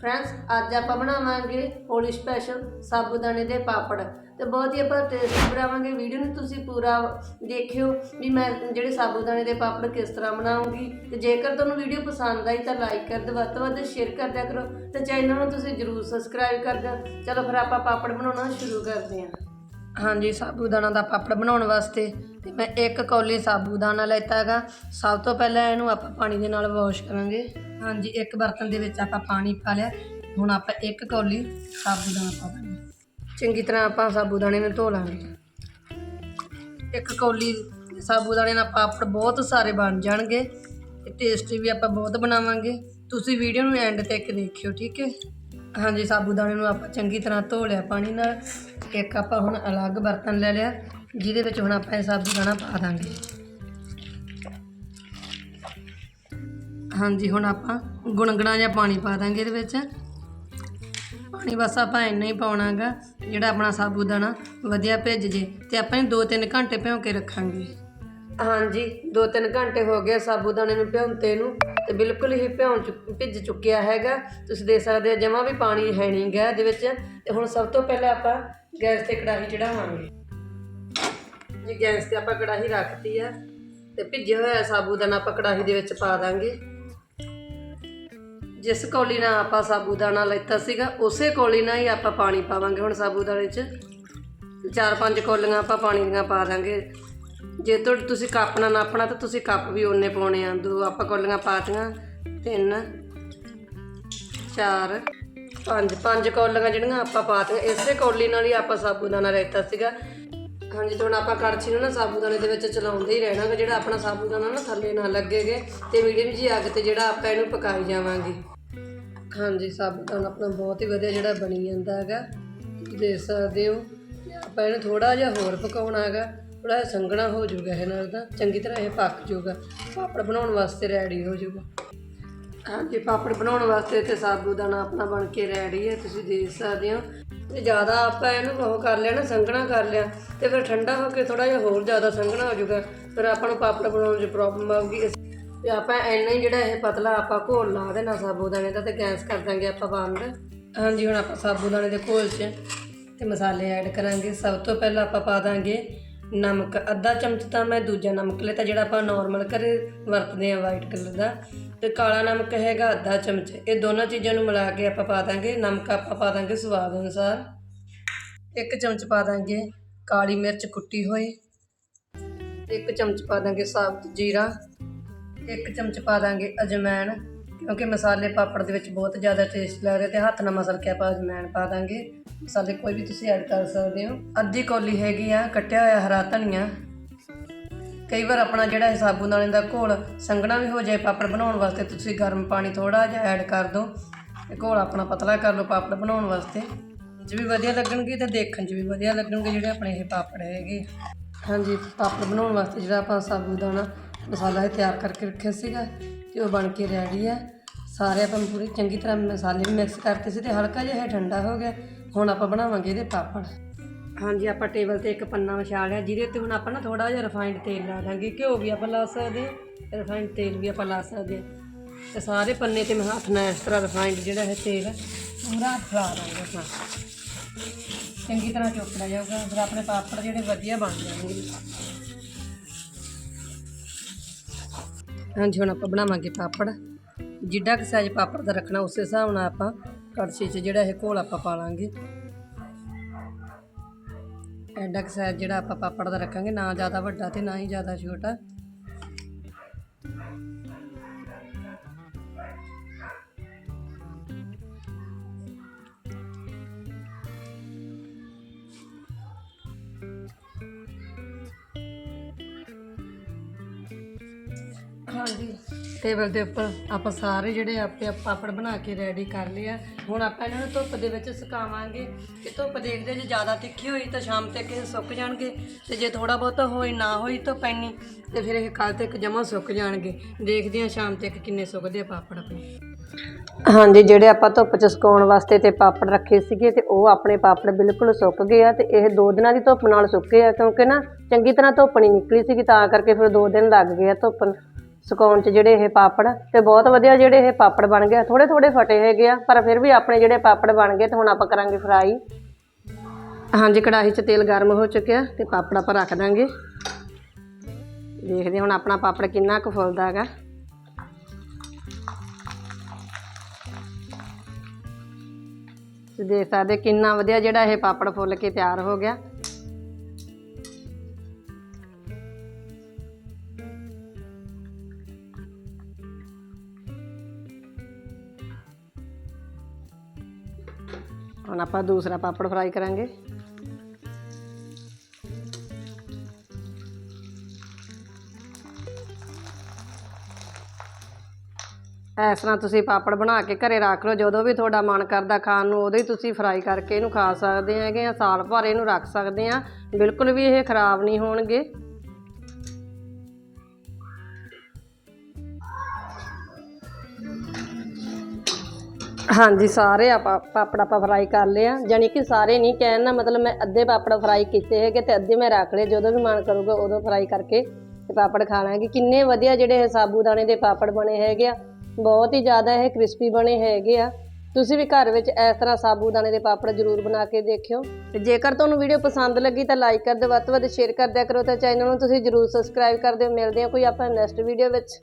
Friends ਅੱਜ ਆਪਾਂ ਬਣਾਵਾਂਗੇ ਹੋਲੀ ਸਪੈਸ਼ਲ ਸਾਬੂਦਾਨੇ ਦੇ ਪਾਪੜ। ਤੇ ਬਹੁਤ ਹੀ ਆਪਾਂ ਟੇਸਟੀ ਬਣਾਵਾਂਗੇ। ਵੀਡੀਓ ਨੂੰ ਤੁਸੀਂ ਪੂਰਾ ਦੇਖਿਓ ਵੀ ਮੈਂ ਜਿਹੜੇ ਸਾਬੂਦਾਨੇ ਦੇ ਪਾਪੜ ਕਿਸ ਤਰ੍ਹਾਂ ਬਣਾਉਂਗੀ। ਤੇ ਜੇਕਰ ਤੁਹਾਨੂੰ ਵੀਡੀਓ ਪਸੰਦ ਆਈ ਤਾਂ ਲਾਈਕ ਕਰ ਦਿਓ, ਵੱਧ ਤੋਂ ਵੱਧ ਸ਼ੇਅਰ ਕਰ ਦਿਆ ਕਰੋ। ਤੇ ਚੈਨਲ ਨੂੰ ਤੁਸੀਂ ਜਰੂਰ ਸਬਸਕ੍ਰਾਈਬ ਕਰ ਦਿਓ। ਚਲੋ ਫਿਰ ਆਪਾਂ ਪਾਪੜ ਬਣਾਉਣਾ ਸ਼ੁਰੂ ਕਰਦੇ ਹਾਂ। ਹਾਂਜੀ ਸਾਬੂਦਾਨਾ ਦਾ ਪਾਪੜ ਬਣਾਉਣ ਵਾਸਤੇ ਤੇ ਮੈਂ ਇੱਕ ਕੌਲੀ ਸਾਬੂਦਾਨਾ ਲੈਤਾ ਹੈਗਾ। ਸਭ ਤੋਂ ਪਹਿਲਾਂ ਇਹਨੂੰ ਆਪਾਂ ਪਾਣੀ ਦੇ ਨਾਲ ਵਾਸ਼ ਕਰਾਂਗੇ। ਹਾਂਜੀ ਇੱਕ ਬਰਤਨ ਦੇ ਵਿੱਚ ਆਪਾਂ ਪਾਣੀ ਪਾ ਲਿਆ। ਹੁਣ ਆਪਾਂ ਇੱਕ ਕੌਲੀ ਸਾਬੂਦਾਨਾ ਪਾ ਦਾਂਗੇ। ਚੰਗੀ ਤਰ੍ਹਾਂ ਆਪਾਂ ਸਾਬੂਦਾਨੇ ਨੂੰ ਧੋ ਲਾਂਗੇ। ਇੱਕ ਕੌਲੀ ਸਾਬੂਦਾਨੇ ਨਾਲ ਪਾਪੜ ਬਹੁਤ ਸਾਰੇ ਬਣ ਜਾਣਗੇ ਤੇ ਟੇਸਟੀ ਵੀ ਆਪਾਂ ਬਹੁਤ ਬਣਾਵਾਂਗੇ। ਤੁਸੀਂ ਵੀਡੀਓ ਨੂੰ ਐਂਡ ਤੱਕ ਦੇਖਿਓ ਠੀਕ ਹੈ? ਹਾਂਜੀ ਸਾਬੂਦਾਨੇ ਨੂੰ ਆਪਾਂ ਚੰਗੀ ਤਰ੍ਹਾਂ ਧੋ ਲਿਆ ਪਾਣੀ ਨਾਲ। ਇੱਕ ਆਪਾਂ ਹੁਣ ਅਲੱਗ ਬਰਤਨ ਲੈ ਲਿਆ ਜਿਹਦੇ ਵਿੱਚ ਹੁਣ ਆਪਾਂ ਇਹ ਸਾਬੂਦਾਨਾ ਪਾ ਦਾਂਗੇ। ਹਾਂਜੀ, ਹੁਣ ਆਪਾਂ ਗੁਣਗਣਾ ਜਿਹਾ ਪਾਣੀ ਪਾ ਦਾਂਗੇ ਇਹਦੇ ਵਿੱਚ। ਪਾਣੀ ਬਸ ਆਪਾਂ ਇੰਨਾ ਹੀ ਪਾਉਣਾਗਾ, ਜਿਹੜਾ ਆਪਣਾ ਸਾਬੂਦਾਨਾ ਵਧੀਆ ਭਿੱਜ ਜੇ ਤੇ ਆਪਾਂ ਇਹਨੂੰ 2-3 ਘੰਟੇ ਭਿਉਂ ਕੇ ਰੱਖਾਂਗੇ। ਹਾਂਜੀ 2-3 ਘੰਟੇ ਹੋ ਗਏ ਸਾਬੂਦਾਨੇ ਨੂੰ ਭਿਉਂਤੇ ਨੂੰ ਤੇ ਬਿਲਕੁਲ ਹੀ ਭਿਉਂ ਚੁੱਕ ਭਿੱਜ ਚੁੱਕਿਆ ਹੈਗਾ। ਤੁਸੀਂ ਦੇਖ ਸਕਦੇ ਹੋ ਜਮਾ ਵੀ ਪਾਣੀ ਹੈ ਨਹੀਂ ਗਾ ਇਹਦੇ ਵਿੱਚ ਤੇ ਹੁਣ ਸਭ ਤੋਂ ਪਹਿਲਾਂ ਆਪਾਂ ਗੈਸ ਤੇ ਕੜਾਹੀ ਚੜਾਵਾਂਗੇ। ਜੀ, ਗੈਸ ਤੇ ਆਪਾਂ ਕੜਾਹੀ ਰੱਖਤੀ ਆ ਤੇ ਭਿੱਜਿਆ ਹੋਇਆ ਸਾਬੂਦਾਨਾ ਆਪਾਂ ਕੜਾਹੀ ਦੇ ਵਿੱਚ ਪਾ ਦਾਂਗੇ। ਜਿਸ ਕੌਲੀ ਨਾਲ ਆਪਾਂ ਸਾਬੂਦਾਨਾ ਲੈਤਾ ਸੀਗਾ, ਉਸੇ ਕੌਲੀ ਨਾਲ ਹੀ ਆਪਾਂ ਪਾਣੀ ਪਾਵਾਂਗੇ ਹੁਣ ਸਾਬੂਦਾਨੇ 'ਚ। ਚਾਰ ਪੰਜ ਕੌਲੀਆਂ ਆਪਾਂ ਪਾਣੀ ਦੀਆਂ ਪਾ ਦਾਂਗੇ। ਜੇ ਤੁਹਾਡੇ ਤੁਸੀਂ ਕੱਪ ਨਾਲ ਨਾਪਣਾ ਤਾਂ ਤੁਸੀਂ ਕੱਪ ਵੀ ਓਨੇ ਪਾਉਣੇ ਆ। ਦੋ ਆਪਾਂ ਕੌਲੀਆਂ ਪਾਤੀਆਂ, ਤਿੰਨ, ਚਾਰ, ਪੰਜ। ਪੰਜ ਕੌਲੀਆਂ ਜਿਹੜੀਆਂ ਆਪਾਂ ਪਾਤੀਆਂ, ਇਸੇ ਕੌਲੀ ਨਾਲ ਹੀ ਆਪਾਂ ਸਾਬੂਦਾਨਾ ਲੈਤਾ ਸੀਗਾ। ਹਾਂਜੀ ਤੇ ਹੁਣ ਆਪਾਂ ਕੜਛੀ ਨੂੰ, ਨਾ ਸਾਬੂਦਾਨੇ ਦੇ ਵਿੱਚ ਚਲਾਉਂਦੇ ਹੀ ਰਹਿਣਾ ਜਿਹੜਾ ਆਪਣਾ ਸਾਬੂਦਾਨਾ ਨਾ ਥੱਲੇ ਨਾ ਲੱਗੇਗੇ ਤੇ ਮੀਡੀਅਮ ਜੀ ਅੱਗ ਤੇ ਜਿਹੜਾ ਆਪਾਂ ਇਹਨੂੰ ਪਕਾਈ ਜਾਵਾਂਗੇ। ਹਾਂਜੀ, ਸਾਬੂਦਾਨਾ ਆਪਣਾ ਬਹੁਤ ਹੀ ਵਧੀਆ ਜਿਹੜਾ ਬਣੀ ਜਾਂਦਾ ਹੈਗਾ ਦੇਖ ਸਕਦੇ ਹੋ, ਆਪਾਂ ਇਹਨੂੰ ਥੋੜਾ ਜਿਹਾ ਹੋਰ ਪਕਾਉਣਾ ਹੈਗਾ ਥੋੜਾ ਜਿਹਾ ਸੰਘਣਾ ਹੋ ਜਾਊਗਾ ਇਹ ਨਾਲ ਤਾਂ, ਚੰਗੀ ਤਰ੍ਹਾਂ ਇਹ ਪੱਕ ਜਾਊਗਾ। ਪਾਪੜ ਬਣਾਉਣ ਵਾਸਤੇ ਰੈਡੀ ਹੋ ਜਾਊਗਾ। ਹਾਂਜੀ ਪਾਪੜ ਬਣਾਉਣ ਵਾਸਤੇ ਤੇ ਸਾਬੂਦਾਨਾ ਆਪਣਾ ਬਣ ਕੇ ਰੈਡੀ ਹੈ, ਤੁਸੀਂ ਦੇਖ ਸਕਦੇ ਹੋ। ਤੇ ਜ਼ਿਆਦਾ ਆਪਾਂ ਇਹਨੂੰ ਉਹ ਕਰ ਲਿਆ ਨਾ, ਸੰਘਣਾ ਕਰ ਲਿਆ, ਤੇ ਫਿਰ ਠੰਡਾ ਹੋ ਕੇ ਥੋੜਾ ਜਿਹਾ ਹੋਰ ਜ਼ਿਆਦਾ ਸੰਘਣਾ ਹੋ ਜਾਊਗਾ। ਫਿਰ ਆਪਾਂ ਨੂੰ ਪਾਪੜ ਬਣਾਉਣ 'ਚ ਪ੍ਰੋਬਲਮ ਆਊਗੀ। ਇਸ- ਤੇ ਆਪਾਂ ਇੰਨਾ ਹੀ ਜਿਹੜਾ ਇਹ ਪਤਲਾ ਆਪਾਂ ਘੋਲ ਲਾ ਦੇਣਾ ਸਾਬੂਦਾਨੇ ਦਾ ਤੇ ਗੈਸ ਕਰ ਦਾਂਗੇ ਆਪਾਂ ਬੰਦ। ਹਾਂਜੀ, ਹੁਣ ਆਪਾਂ ਸਾਬੂਦਾਨੇ ਦੇ ਘੋਲ 'ਚ ਤੇ ਮਸਾਲੇ ਐਡ ਕਰਾਂਗੇ। ਸਭ ਤੋਂ ਪਹਿਲਾਂ ਆਪਾਂ ਪਾ ਦਾਂਗੇ ਨਮਕ, ਅੱਧਾ ਚਮਚ ਤਾਂ ਮੈਂ ਦੂਜਾ ਨਮਕ ਲਿਆ ਜਿਹੜਾ ਆਪਾਂ ਨਾਰਮਲ ਘਰੇ ਵਰਤਦੇ ਆ ਵਾਈਟ ਕਲਰ ਦਾ। ਤੇ ਕਾਲਾ ਨਮਕ ਹੈਗਾ ਅੱਧਾ ਚਮਚ। ਇਹ ਦੋਨਾਂ ਚੀਜ਼ਾਂ ਨੂੰ ਮਿਲਾ ਕੇ ਆਪਾਂ ਪਾ ਦਾਂਗੇ। ਨਮਕ ਆਪਾਂ ਪਾ ਦਾਂਗੇ ਸਵਾਦ ਅਨੁਸਾਰ। ਇੱਕ ਚਮਚ ਪਾ ਦਾਂਗੇ ਕਾਲੀ ਮਿਰਚ ਕੁੱਟੀ ਹੋਈ। ਇੱਕ ਚਮਚ ਪਾ ਦਾਂਗੇ ਸਾਬਤ ਜੀਰਾ। ਇੱਕ ਚਮਚ ਪਾ ਦਾਂਗੇ ਅਜਮੈਣ। ਕਿਉਂਕਿ ਮਸਾਲੇ ਪਾਪੜ ਦੇ ਵਿੱਚ ਬਹੁਤ ਜ਼ਿਆਦਾ ਟੇਸਟ ਲੱਗਦੇ ਤੇ ਹੱਥ ਨਾਲ ਮਸਲ ਕੇ ਆਪਾਂ ਅਜਮੈਣ ਪਾ ਦਾਂਗੇ। ਮਸਾਲੇ ਕੋਈ ਵੀ ਤੁਸੀਂ ਐਡ ਕਰ ਸਕਦੇ ਹੋ। ਅੱਧੀ ਕੌਲੀ ਹੈਗੀ ਆ, ਕੱਟਿਆ ਹੋਇਆ ਹਰਾ ਧਨੀਆ। ਕਈ ਵਾਰ ਆਪਣਾ ਜਿਹੜਾ ਇਹ ਸਾਬੂਦਾਨੇ ਦਾ ਘੋਲ ਸੰਘਣਾ ਵੀ ਹੋ ਜਾਏ ਪਾਪੜ ਬਣਾਉਣ ਵਾਸਤੇ ਤੁਸੀਂ ਗਰਮ ਪਾਣੀ ਥੋੜਾ ਜਿਹਾ ਐਡ ਕਰ ਦਿਓ। ਤੇ ਘੋਲ ਆਪਣਾ ਪਤਲਾ ਕਰ ਲਓ ਪਾਪੜ ਬਣਾਉਣ ਵਾਸਤੇ। ਚ ਵੀ ਵਧੀਆ ਲੱਗਣਗੇ ਤੇ ਦੇਖਣ 'ਚ ਵੀ ਵਧੀਆ ਲੱਗਣਗੇ ਜਿਹੜੇ ਆਪਣੇ ਇਹ ਪਾਪੜ ਹੈਗੇ ਹਾਂਜੀ, ਪਾਪੜ ਬਣਾਉਣ ਵਾਸਤੇ ਜਿਹੜਾ ਆਪਾਂ ਸਾਬੂ ਦਾਣਾ ਮਸਾਲਾ ਇਹ ਤਿਆਰ ਕਰਕੇ ਰੱਖਿਆ ਸੀਗਾ, ਤੇ ਉਹ ਬਣ ਕੇ ਰੈਡੀ ਹੈ ਸਾਰੇ ਆਪਾਂ ਪੂਰੀ ਚੰਗੀ ਤਰ੍ਹਾਂ ਮਸਾਲੇ ਵੀ ਮਿਕਸ ਕਰਤੇ ਸੀ ਤੇ ਹਲਕਾ ਜਿਹਾ ਇਹ ਠੰਡਾ ਹੋ ਗਿਆ। ਹੁਣ ਆਪਾਂ ਬਣਾਵਾਂਗੇ ਇਹਦੇ ਪਾਪੜ। ਹਾਂਜੀ, ਆਪਾਂ ਟੇਬਲ ਤੇ ਇੱਕ ਪੰਨਾ ਵਿਛਾ ਲਿਆ, ਜਿਹਦੇ ਉੱਤੇ ਹੁਣ ਆਪਾਂ ਨਾ ਥੋੜਾ ਜਿਹਾ ਰਿਫਾਈਨਡ ਤੇਲ ਲਾ ਦਾਂਗੇ। ਘਿਓ ਵੀ ਆਪਾਂ ਲਾ ਸਕਦੇ ਹਾਂ ਰਿਫਾਈਨਡ ਤੇਲ ਵੀ ਆਪਾਂ ਲਾ ਸਕਦੇ ਹਾਂ। ਤੇ ਸਾਰੇ ਪੰਨੇ ਤੇ ਮੈਂ ਹੱਥ ਨਾਲ ਇਸ ਤਰ੍ਹਾਂ ਰਿਫਾਈਨਡ ਜਿਹੜਾ ਹੈ ਤੇਲ ਪੂਰਾ ਫਲਾ ਦਾਂਗੇ ਆਪਣਾ ਚੰਗੀ ਤਰ੍ਹਾਂ ਚੁੱਕਦਾ ਜਾਊਗਾ, ਫਿਰ ਆਪਣੇ ਪਾਪੜ ਜਿਹੜੇ ਵਧੀਆ ਬਣ ਜਾਣਗੇ। ਹਾਂਜੀ, ਹੁਣ ਆਪਾਂ ਬਣਾਵਾਂਗੇ ਪਾਪੜ। ਜਿੱਡਾ ਕਿ ਸਾਈਜ਼ ਪਾਪੜ ਦਾ ਰੱਖਣਾ ਉਸੇ ਹਿਸਾਬ ਨਾਲ ਆਪਾਂ ਕੜਛੀ 'ਚ ਜਿਹੜਾ ਇਹ ਘੋਲ ਆਪਾਂ ਪਾ ਲਾਂਗੇ। ਐਡਾ ਕਿ ਸਾਈਜ਼ ਜਿਹੜਾ ਆਪਾਂ ਪਾਪੜ ਦਾ ਰੱਖਾਂਗੇ, ਨਾ ਜ਼ਿਆਦਾ ਵੱਡਾ ਤੇ ਨਾ ਹੀ ਜ਼ਿਆਦਾ ਛੋਟਾ। ਹਾਂਜੀ। ਟੇਬਲ ਦੇ ਉੱਪਰ ਆਪਾਂ ਸਾਰੇ ਜਿਹੜੇ ਆਪੇ ਪਾਪੜ ਬਣਾ ਕੇ ਰੈਡੀ ਕਰ ਲਏ ਆ। ਹੁਣ ਆਪਾਂ ਇਹਨਾਂ ਨੂੰ ਧੁੱਪ ਦੇ ਵਿੱਚ ਸੁਕਾਵਾਂਗੇ ਕਿ ਧੁੱਪ ਦੇਖਦੇ ਜੇ ਜ਼ਿਆਦਾ ਤਿੱਖੀ ਹੋਈ ਤਾਂ ਸ਼ਾਮ ਤੱਕ ਇਹ ਸੁੱਕ ਜਾਣਗੇ ਤੇ ਜੇ ਥੋੜਾ ਬਹੁਤਾ ਹੋਈ ਨਾ ਹੋਈ ਤਾਂ ਪੈਣੀ ਤੇ ਫਿਰ ਇਹ ਕੱਲ ਤੱਕ ਜਮਾ ਸੁੱਕ ਜਾਣਗੇ। ਦੇਖਦੇ ਆ ਸ਼ਾਮ ਤੱਕ ਕਿੰਨੇ ਸੁੱਕਦੇ ਆ ਪਾਪੜ ਆਪਣੇ। ਹਾਂਜੀ, ਜਿਹੜੇ ਆਪਾਂ ਧੁੱਪ 'ਚ ਸੁਕਾਉਣ ਵਾਸਤੇ ਤੇ ਪਾਪੜ ਰੱਖੇ ਸੀਗੇ ਤੇ ਉਹ ਆਪਣੇ ਪਾਪੜ ਬਿਲਕੁਲ ਸੁੱਕ ਗਏ ਆ ਤੇ ਇਹ ਦੋ ਦਿਨਾਂ ਦੀ ਧੁੱਪ ਨਾਲ ਸੁੱਕੇ ਆ ਕਿਉਂਕਿ ਨਾ ਚੰਗੀ ਤਰ੍ਹਾਂ ਧੁੱਪ ਨਹੀਂ ਨਿਕਲੀ ਸੀਗੀ ਤਾਂ ਕਰਕੇ ਫਿਰ ਦੋ ਦਿਨ ਲੱਗ ਗਏ ਆ ਧੁੱਪ ਸੁਕਾਉਣ ਚ ਜਿਹੜੇ ਇਹ ਪਾਪੜ, ਤੇ ਬਹੁਤ ਵਧੀਆ ਜਿਹੜੇ ਇਹ ਪਾਪੜ ਬਣ ਗਏ। ਥੋੜੇ ਥੋੜੇ ਫਟੇ ਹੈਗੇ ਆ, ਪਰ ਫਿਰ ਵੀ ਆਪਣੇ ਜਿਹੜੇ ਪਾਪੜ ਬਣ ਗਏ ਤੇ ਹੁਣ ਆਪਾਂ ਕਰਾਂਗੇ ਫਰਾਈ। ਹਾਂਜੀ, ਕੜਾਹੀ 'ਚ ਤੇਲ ਗਰਮ ਹੋ ਚੁੱਕਿਆ, ਤੇ ਪਾਪੜ ਆਪਾਂ ਰੱਖ ਦਾਂਗੇ। ਦੇਖਦੇ ਹੁਣ ਆਪਣਾ ਪਾਪੜ ਕਿੰਨਾ ਕੁ ਫੁੱਲਦਾ ਹੈਗਾ। ਤੁਸੀਂ ਦੇਖ ਸਕਦੇ ਕਿੰਨਾ ਵਧੀਆ ਜਿਹੜਾ ਇਹ ਪਾਪੜ ਫੁੱਲ ਕੇ ਤਿਆਰ ਹੋ ਗਿਆ। ਹੁਣ ਆਪਾਂ ਦੂਸਰਾ ਪਾਪੜ ਫਰਾਈ ਕਰਾਂਗੇ। ਇਸ ਤਰ੍ਹਾਂ ਤੁਸੀਂ ਪਾਪੜ ਬਣਾ ਕੇ ਘਰੇ ਰੱਖ ਲਓ। ਜਦੋਂ ਵੀ ਤੁਹਾਡਾ ਮਨ ਕਰਦਾ ਖਾਣ ਨੂੰ, ਉਦੋਂ ਹੀ ਤੁਸੀਂ ਫਰਾਈ ਕਰਕੇ ਇਹਨੂੰ ਖਾ ਸਕਦੇ ਹੈਗੇ ਆ, ਸਾਲ ਭਰ ਇਹਨੂੰ ਰੱਖ ਸਕਦੇ ਆ। ਬਿਲਕੁਲ ਵੀ ਇਹ ਖਰਾਬ ਨਹੀਂ ਹੋਣਗੇ। ਹਾਂਜੀ, ਸਾਰੇ ਆਪਾਂ ਪਾਪੜ ਆਪਾਂ ਫਰਾਈ ਕਰ ਲਏ ਆ। ਜਾਣੀ ਕਿ ਸਾਰੇ ਨਹੀਂ ਕਹਿਣ ਨਾ ਮਤਲਬ ਮੈਂ ਅੱਧੇ ਪਾਪੜ ਫਰਾਈ ਕੀਤੇ ਹੈਗੇ ਤੇ ਅੱਧੇ ਮੈਂ ਰੱਖ ਲਏ। ਜਦੋਂ ਵੀ ਮਨ ਕਰੂਗਾ ਉਦੋਂ ਫਰਾਈ ਕਰਕੇ ਤੇ ਪਾਪੜ ਖਾ ਲਾਂਗੇ। ਕਿੰਨੇ ਵਧੀਆ ਜਿਹੜੇ ਇਹ ਸਾਬੂਦਾਣੇ ਦੇ ਪਾਪੜ ਬਣੇ ਹੈਗੇ ਆ। ਬਹੁਤ ਹੀ ਜ਼ਿਆਦਾ ਇਹ ਕ੍ਰਿਸਪੀ ਬਣੇ ਹੈਗੇ ਆ। ਤੁਸੀਂ ਵੀ ਘਰ ਵਿੱਚ ਇਸ ਤਰ੍ਹਾਂ ਸਾਬੂ ਦਾਣੇ ਦੇ ਪਾਪੜ ਜ਼ਰੂਰ ਬਣਾ ਕੇ ਦੇਖਿਓ। ਤੇ ਜੇਕਰ ਤੁਹਾਨੂੰ ਵੀਡੀਓ ਪਸੰਦ ਲੱਗੀ ਤਾਂ ਲਾਈਕ ਕਰ ਦਿਓ। ਵੱਧ ਤੋਂ ਵੱਧ ਸ਼ੇਅਰ ਕਰ ਦਿਆ ਕਰੋ ਤੇ ਚੈਨਲ ਨੂੰ ਤੁਸੀਂ ਜ਼ਰੂਰ ਸਬਸਕ੍ਰਾਈਬ ਕਰ ਦਿਓ। ਮਿਲਦੇ ਹਾਂ ਕੋਈ ਆਪਾਂ ਨੈਕਸਟ ਵੀਡੀਓ ਵਿੱਚ।